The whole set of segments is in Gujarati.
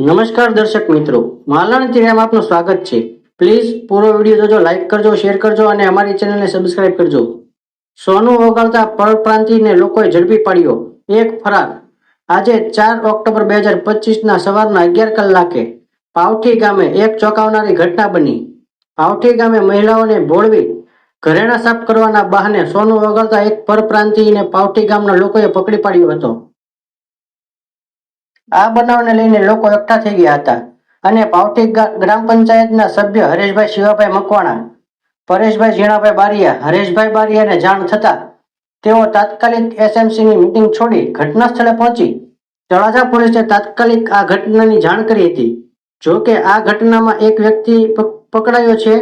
નમસ્કાર દર્શક મિત્રો, માલાણી ટીવીમાં આપનું સ્વાગત છે. પ્લીઝ પૂરો વીડિયો જોજો લાઇક કરજો શેર કરજો અને અમારી ચેનલને સબસ્ક્રાઇબ કરજો. સોનું ઓગાળતા પરપ્રાંતિને લોકોએ ઝડપી પાડ્યો. એક ફરાર. આજે ચાર ઓક્ટોબર બે હજાર પચીસના સવારના અગિયાર કલાકે પાવઠી ગામે એક ચોંકાવનારી ઘટના બની. પાવઠી ગામે મહિલાઓને બોળવી ઘરેણા સાફ કરવાના બહાને સોનું ઓગાળતા એક પરપ્રાંતિને પાવઠી ગામના લોકોએ પકડી પાડ્યો હતો. આ બનાવને લઈને લોકો એકઠા થઈ ગયા હતા. અને પાવઠી ગ્રામ પંચાયતના સભ્ય હરેશભાઈ શિવાભાઈ મકવાણા, પરેશભાઈ ઝીણાભાઈ બારિયા, હરેશભાઈ બારિયાને જાણ થતા તેઓ તાત્કાલિક એસએમસીની મિટિંગ છોડી ઘટના સ્થળે પહોંચી. તળાજા પોલીસે તાત્કાલિક આ ઘટનાની જાણ કરી હતી. જો કે આ ઘટનામાં એક વ્યક્તિ પકડાયો છે.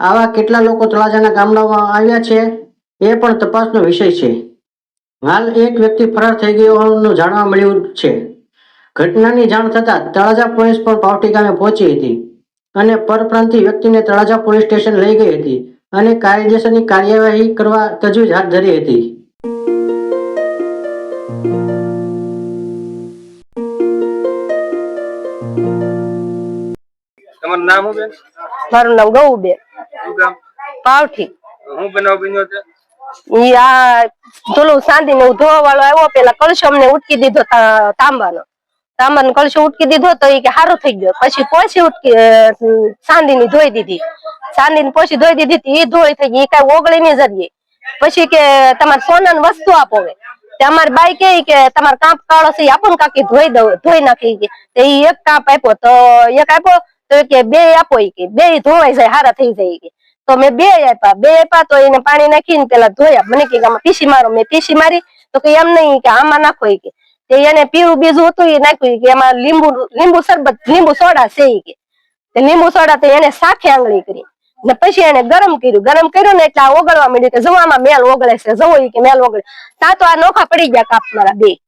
આવા કેટલા લોકો તળાજાના ગામડામાં આવ્યા છે, એ પણ તપાસનો વિષય છે. હાલ એક વ્યક્તિ ફરાર થઈ ગયો હોવાનું જાણવા મળ્યું છે. ઘટનાની જાણ થતાં તળાજા પોલીસ પણ પાવટી ગામે પહોંચી હતી અને પરપ્રાંતી વ્યક્તિને તળાજા પોલીસ સ્ટેશન લઈ ગઈ હતી અને કાયદેસરની કાર્યવાહી કરવા તજવીજ હાથ ધરી હતી. તમારું નામ શું બેન? મારું નામ ગૌ બેન. પાવઠી હું બનાવ બન્યો છે? ઈ આ ધોલું સાંધી ને ધોવા વાળો આવ્યો પેલા કળશો ને ઉટકી દીધો તાંબાનો. તાંબાનો કળશો ઉટકી દીધો તો ઈ કે સારું થઈ ગયો. પછી પોછી ઉટકી સાંધી ની ધોઈ દીધી. સાંધી ની પોછી ધોઈ દીધી તી ઈ ધોઈ થઈ ગઈ, ઈ કઈ ઓગળી ની જરીએ પછી કે તમારે સોના વસ્તુ આપો હવે. તે અમારી બાઈ કે કે તમારે કાંપ કાળો છે, ઈ આપો ને કાકી ધોઈ દઉં, ધોઈ નાખી કે તે ઈ એક કાંપ આપ્યો, તો એક આપ્યો, તો ઈ કે બે આપો ઈ કે. બે ધોવાઈ જાય, હારા થઈ જાય ઈ કે. તો મેં બે આપ્યા. બે આપ્યા તો એને પાણી નાખીને પેલા ધોયા. મને કે આમાં પીસી મારો. મેં પીસી મારી. તો કે એમ નહીં કે આમાં નાખો ઈ કે. એને પીળું બીજું હતું એ નાખ્યું કે એમાં લીંબુ લીંબુ સરબત લીંબુ સોડા છે કે. લીંબુ સોડા તો એને સાખે આંગળી કરી. ને પછી એને ગરમ કર્યું. ગરમ કર્યું ને એટલે ઓગળવા માંડ્યું કે જવામાં મેલ ઓગળે છે જવું કે મેલ ઓગળે. તા તો આ નોખા પડી ગયા કાપ મારા બે.